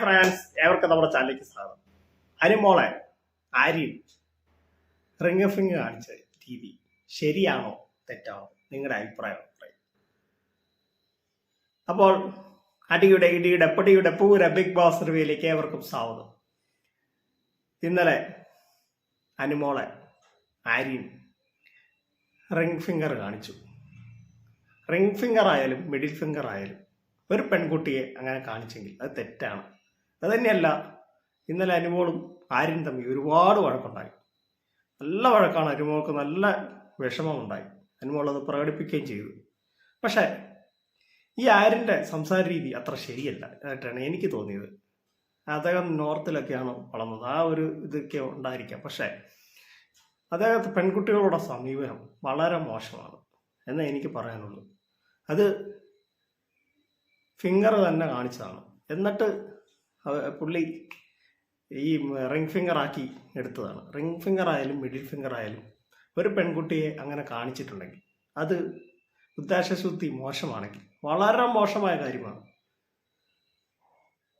France ഏവർക്കും നമ്മുടെ ചാനലിലേക്ക് സ്വാഗതം. അനുമോളെ ആര്യൻ റിംഗ് ഫിംഗ് കാണിച്ച രീതി ശരിയാണോ തെറ്റാണോ നിങ്ങളുടെ അഭിപ്രായം അപ്പോൾ അടിയുടെ ഇടിയുടെ പൊടിയുടെ പൂര ബിഗ് ബോസ് റിവ്യൂയിലേക്ക് ഏവർക്കും സ്വാഗതം. ഇന്നലെ അനുമോളെ ആര്യൻ റിംഗ് ഫിംഗർ കാണിച്ചു. റിംഗ് ഫിംഗർ ആയാലും മിഡിൽ ഫിംഗർ ആയാലും ഒരു പെൺകുട്ടിയെ അങ്ങനെ കാണിച്ചെങ്കിൽ അത് തെറ്റാണ്. അത് തന്നെയല്ല ഇന്നലെ അനുമോളും ആര്യനും തമ്മിൽ ഒരുപാട് വഴക്കുണ്ടായി. നല്ല വഴക്കാണ് അനുമോൾക്ക് നല്ല വിഷമമുണ്ടായി. അനുമോൾ അത് പ്രകടിപ്പിക്കുകയും ചെയ്തു. പക്ഷേ ഈ ആര്യന്റെ സംസാര രീതി അത്ര ശരിയല്ല ആയിട്ടാണ് എനിക്ക് തോന്നിയത്. അദ്ദേഹം നോർത്തിലൊക്കെയാണ് വളർന്നത്. ആ ഒരു ഇതൊക്കെ ഉണ്ടായിരിക്കാം. പക്ഷേ അദ്ദേഹത്തെ പെൺകുട്ടികളുടെ സമീപനം വളരെ മോശമാണ് എന്നേ എനിക്ക് പറയാനുള്ളൂ. അത് ഫിംഗർ തന്നെ കാണിച്ചതാണ്. എന്നിട്ട് പുള്ളി ഈ റിംഗ് ഫിംഗർ ആക്കി എടുത്തതാണ്. റിംഗ് ഫിംഗർ ആയാലും മിഡിൽ ഫിംഗർ ആയാലും ഒരു പെൺകുട്ടിയെ അങ്ങനെ കാണിച്ചിട്ടുണ്ടെങ്കിൽ അത് ഉദ്ദേശശുദ്ധി മോശമാണെങ്കിൽ വളരെ മോശമായ കാര്യമാണ്.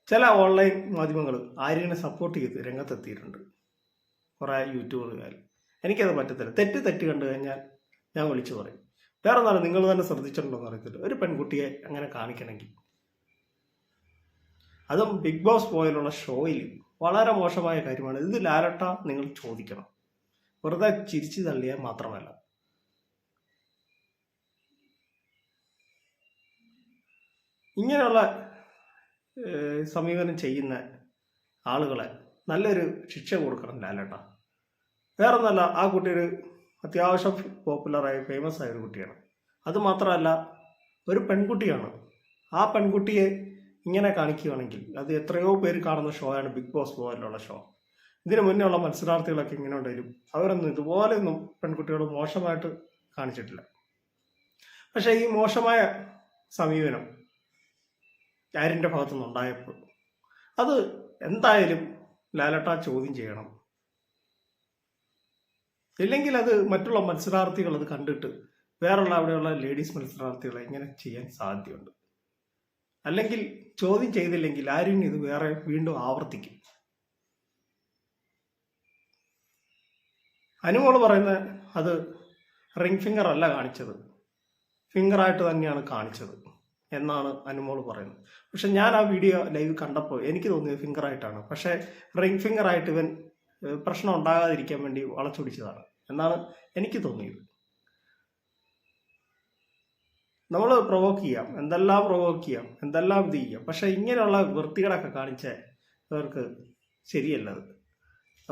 ചില ഓൺലൈൻ മാധ്യമങ്ങൾ ആര്യനെ സപ്പോർട്ട് ചെയ്ത് രംഗത്തെത്തിയിട്ടുണ്ട്. കുറേ യൂട്യൂബുകാർ. എനിക്കത് പറ്റത്തില്ല. തെറ്റ് തെറ്റ് കണ്ടു കഴിഞ്ഞാൽ ഞാൻ വിളിച്ചു പറയും. വേറെ ഒന്നാലും നിങ്ങൾ തന്നെ ശ്രദ്ധിച്ചിട്ടുണ്ടോ എന്ന് അറിയത്തില്ല. ഒരു പെൺകുട്ടിയെ അങ്ങനെ കാണിക്കണമെങ്കിൽ അതും ബിഗ് ബോസ് പോലുള്ള ഷോയിൽ വളരെ മോശമായ കാര്യമാണ്. ഇത് ലാലട്ട നിങ്ങൾ ചോദിക്കണം. വെറുതെ ചിരിച്ചു തള്ളിയാൽ മാത്രമല്ല. ഇങ്ങനെയുള്ള സമീപനം ചെയ്യുന്ന ആളുകളെ നല്ലൊരു ശിക്ഷ കൊടുക്കണം ലാലേട്ട. വേറൊന്നല്ല ആ കുട്ടിയൊരു അത്യാവശ്യം പോപ്പുലറായി ഫേമസ് ആയ ഒരു കുട്ടിയാണ്. അതുമാത്രമല്ല ഒരു പെൺകുട്ടിയാണ്. ആ പെൺകുട്ടിയെ ഇങ്ങനെ കാണിക്കുകയാണെങ്കിൽ അത് എത്രയോ പേര് കാണുന്ന ഷോ ആണ് ബിഗ് ബോസ് പോലുള്ള ഷോ ഇതിനു മുന്നേ ഉള്ള മത്സരാർത്ഥികളൊക്കെ ഇങ്ങനെ ഉണ്ടായിരുന്നു അവരൊന്നും ഇതുപോലെയൊന്നും പെൺകുട്ടികൾ മോശമായിട്ട് കാണിച്ചിട്ടില്ല. പക്ഷേ ഈ മോശമായ സമീപനം ആരിന്റെ ഭാഗത്തുനിന്ന് ഉണ്ടായപ്പോൾ അത് എന്തായാലും ലാലട്ട ചോദ്യം ചെയ്യണം. ഇല്ലെങ്കിൽ അത് മറ്റുള്ള മത്സരാർത്ഥികൾ അത് കണ്ടിട്ട് വേറുള്ള അവിടെയുള്ള ലേഡീസ് മത്സരാർത്ഥികളെ ഇങ്ങനെ ചെയ്യാൻ സാധ്യതയുണ്ട്. അല്ലെങ്കിൽ ചോദ്യം ചെയ്തില്ലെങ്കിൽ ആരും ഇത് വേറെ വീണ്ടും ആവർത്തിക്കും. അനുമോൾ പറയുന്ന അത് റിംഗ് ഫിംഗർ അല്ല കാണിച്ചത്. ഫിംഗറായിട്ട് തന്നെയാണ് കാണിച്ചത് എന്നാണ് അനുമോൾ പറയുന്നത്. പക്ഷെ ഞാൻ ആ വീഡിയോ ലൈവ് കണ്ടപ്പോൾ എനിക്ക് തോന്നിയത് ഫിംഗറായിട്ടാണ് പക്ഷേ റിംഗ് ഫിംഗറായിട്ട് ഇവൻ പ്രശ്നം ഉണ്ടാകാതിരിക്കാൻ വേണ്ടി വളച്ചൊടിച്ചതാണ് എന്നാണ് എനിക്ക് തോന്നിയത്. നമ്മൾ പ്രൊവോക്ക് ചെയ്യാം. എന്തെല്ലാം പ്രൊവോക്ക് ചെയ്യാം? എന്തെല്ലാം ഇത് ചെയ്യാം? പക്ഷേ ഇങ്ങനെയുള്ള വൃത്തികളൊക്കെ കാണിച്ച ഇവർക്ക് ശരിയല്ല അത്.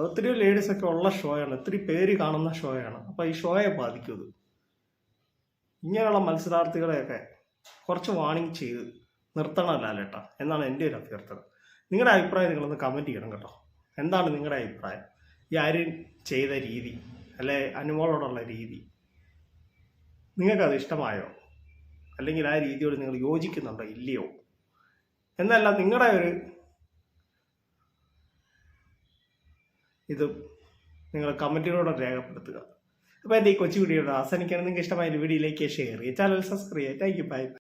ഒത്തിരി ലേഡീസൊക്കെ ഉള്ള ഷോയാണ് ഒത്തിരി പേര് കാണുന്ന ഷോയാണ് അപ്പോൾ ഈ ഷോയെ ബാധിക്കും ഇത് ഇങ്ങനെയുള്ള മത്സരാർത്ഥികളെയൊക്കെ കുറച്ച് വാണിംഗ് ചെയ്ത് നിർത്തണമല്ല ലേട്ടാ. എന്നാണ് എന്റെ ഒരു അഭ്യർത്ഥന. നിങ്ങളുടെ അഭിപ്രായം നിങ്ങളൊന്ന് കമന്റ് ചെയ്യണം കേട്ടോ. എന്താണ് നിങ്ങളുടെ അഭിപ്രായം? ഈ ആര്യൻ ചെയ്ത രീതി അല്ലെ? അനുമോളോടുള്ള രീതി. നിങ്ങൾക്കത് ഇഷ്ടമായോ? അല്ലെങ്കിൽ ആ രീതിയോട് നിങ്ങൾ യോജിക്കുന്നുണ്ടോ? ഇല്ലയോ? എന്നല്ല നിങ്ങളുടെ ഒരു ഇത് നിങ്ങൾ കമന്റിലൂടെ രേഖപ്പെടുത്തുക. അപ്പോൾ എന്റെ ഈ കൊച്ചു വീഡിയോ ആസ്വദിക്കണം നിങ്ങൾക്ക് ഇഷ്ടമായ വീഡിയോയിലേക്ക് ഷെയർ ചെയ്യുക. ചാനൽ സബ്സ്ക്രൈബ് ചെയ്യുക. Thank you bye